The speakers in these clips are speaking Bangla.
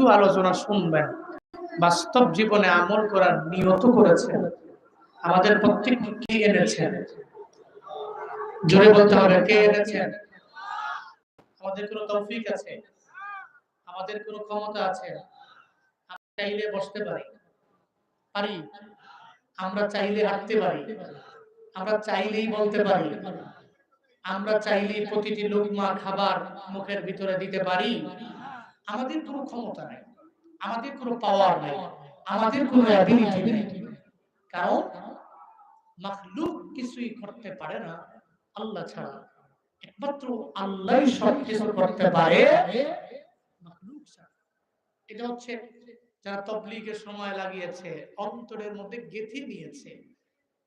কিছু আলোচনা শুনবেন। বাস্তব জীবনে আমল করার নিয়ত করেছেন। আমাদের প্রত্যেককে কে এনেছেন? জোরে বলতে হবে, কে এনেছেন? আমাদের কোনো তৌফিক আছে? আমাদের কোনো ক্ষমতা আছে? আমরা চাইলে বসতে পারি। পারি? আমরা চাইলে হাঁটতে পারি। আমরা চাইলেই বলতে পারি। আমরা চাইলেই প্রতিটি লোকমা খাবার মুখের ভিতরে দিতে পারি। আমাদের কোনো ক্ষমতা নেই। আমাদের কোনো পাওয়ার নেই। আমাদের কোনো অ্যাবিলিটি নেই। কারণ মাখলুক কিছুই করতে পারে না। আল্লাহ ছাড়া একমাত্র আল্লাহ সব কিছু করতে পারে। মাখলুক ছাড়া। এটা হচ্ছে যারা তবলিগের সময় লাগিয়েছে অন্তরের মধ্যে গেঁথে নিয়েছে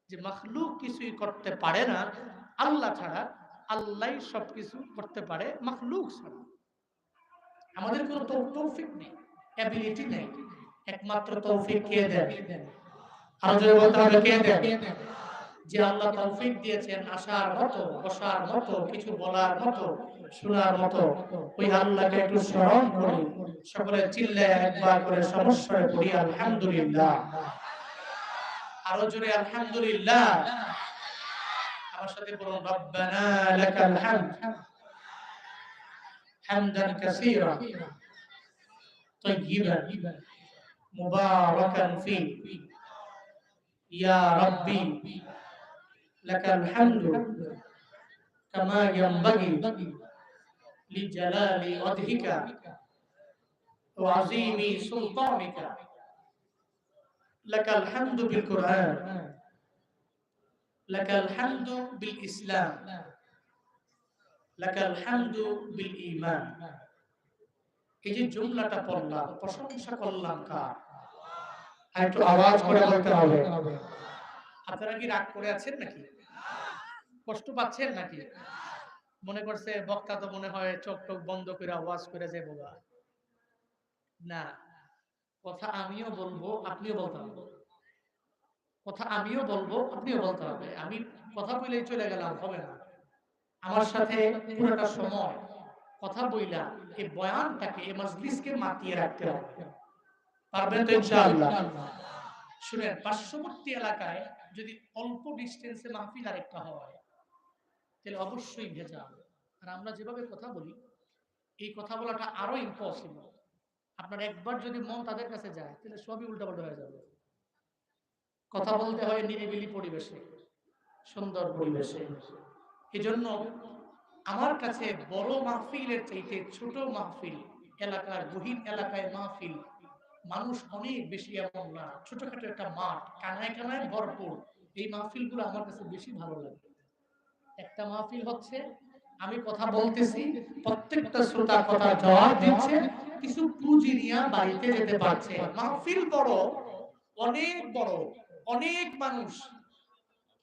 যে মাখলুক কিছুই করতে পারে না। আল্লাহ ছাড়া আল্লাহ সবকিছু করতে পারে। মাখলুক ছাড়া। আমাদের কোনো তৌফিক নেই অ্যাবিলিটি নেই, একমাত্র তৌফিক কে দেন? আরও জোরে বলতে হবে, কে দেন? যে আল্লাহ তৌফিক দিয়েছেন আসার মতো, বসার মতো, কিছু বলার মতো, শোনার মতো, ওই আল্লাহকে একটু স্মরণ করি, সকলে চিল্লে একবার করে সমস্যায় পড়ি, আলহামদুলিল্লাহ। আরও জোরে আলহামদুলিল্লাহ। আমার সাথে বলুন, রব্বানা লাকাল হামদ। حمدا كثيرا. طيبا. مباركا فيه يا ربي لك الحمد كما ينبغي لجلال وجهك وعظيم سلطانك. لك الحمد بالقرآن. لك الحمد بالإسلام. মনে করছে বক্তা তো মনে হয় চোখ টোক বন্ধ করে আওয়াজ করে যে বাবা না কথা আমিও বলব আপনিও বলতে হবে। কথা আমিও বলব আপনিও বলতে হবে। আমি কথা বলেই চলে গেলাম হবে না। আমার সাথে পুরোটা সময় কথা বইলা এই বয়ানটাকে এই মজলিসকে মাতিয়ে রাখতে হবে। পারবেন তো ইনশাআল্লাহ? শুনেন পার্শ্ববর্তী এলাকায় যদি অল্প ডিস্টেন্সে মাহফিল আরেকটা হয় তাহলে অবশ্যই ভেজা আর আমরা যেভাবে কথা বলি এই কথা বলাটা আরও ইম্পসিবল আপনার একবার যদি মন তাদের কাছে যায় তাহলে সবই উল্টাপাল্টা হয়ে যাবে। কথা বলতে হয় নিরিবিলি পরিবেশে সুন্দর পরিবেশে। এজন্য আমার কাছে বড় মাহফিলের চাইতে ছোট মাহফিল, এলাকার গহীন এলাকায় মাহফিল, মানুষ অনেক বেশি এমন না। ছোটখাটো একটা মাঠ, কানায় কানায় ভরপুর। এই মাহফিলগুলো আমার কাছে বেশি ভালো লাগে। একটা মাহফিল হচ্ছে, আমি কথা বলতেছি, প্রত্যেকটা শ্রোতা কথা জবাব দিচ্ছে, কিছু পুঁজি নিয়ে বাড়িতে যেতে পারছে। মাহফিল বড়, অনেক বড়, অনেক মানুষ,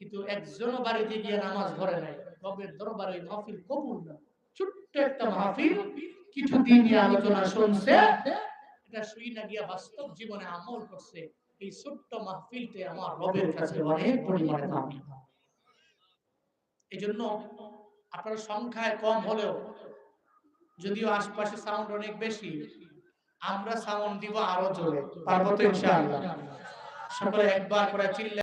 কিন্তু একজনও বাড়িতে গিয়ে নামাজ ধরে নাই। রবের দরবারে মাহফিল কবুল না। ছোট্ট একটা মাহফিল কিছু আলোচনা শুনছে। এটা শুই না গিয়া বাস্তব জীবনে আমল করছে। এই ছোট্ট মাহফিলতে আমার রবের কাছে অনেক পরিমাণে দামি। এই জন্য আপনার সংখ্যায় কম হলেও যদিও আশপাশে সাউন্ড অনেক বেশি আমরা সাউন্ড দিব আরও জোরে। পারব তো ইনশাআল্লাহ। সকলে একবার করে চিল্লা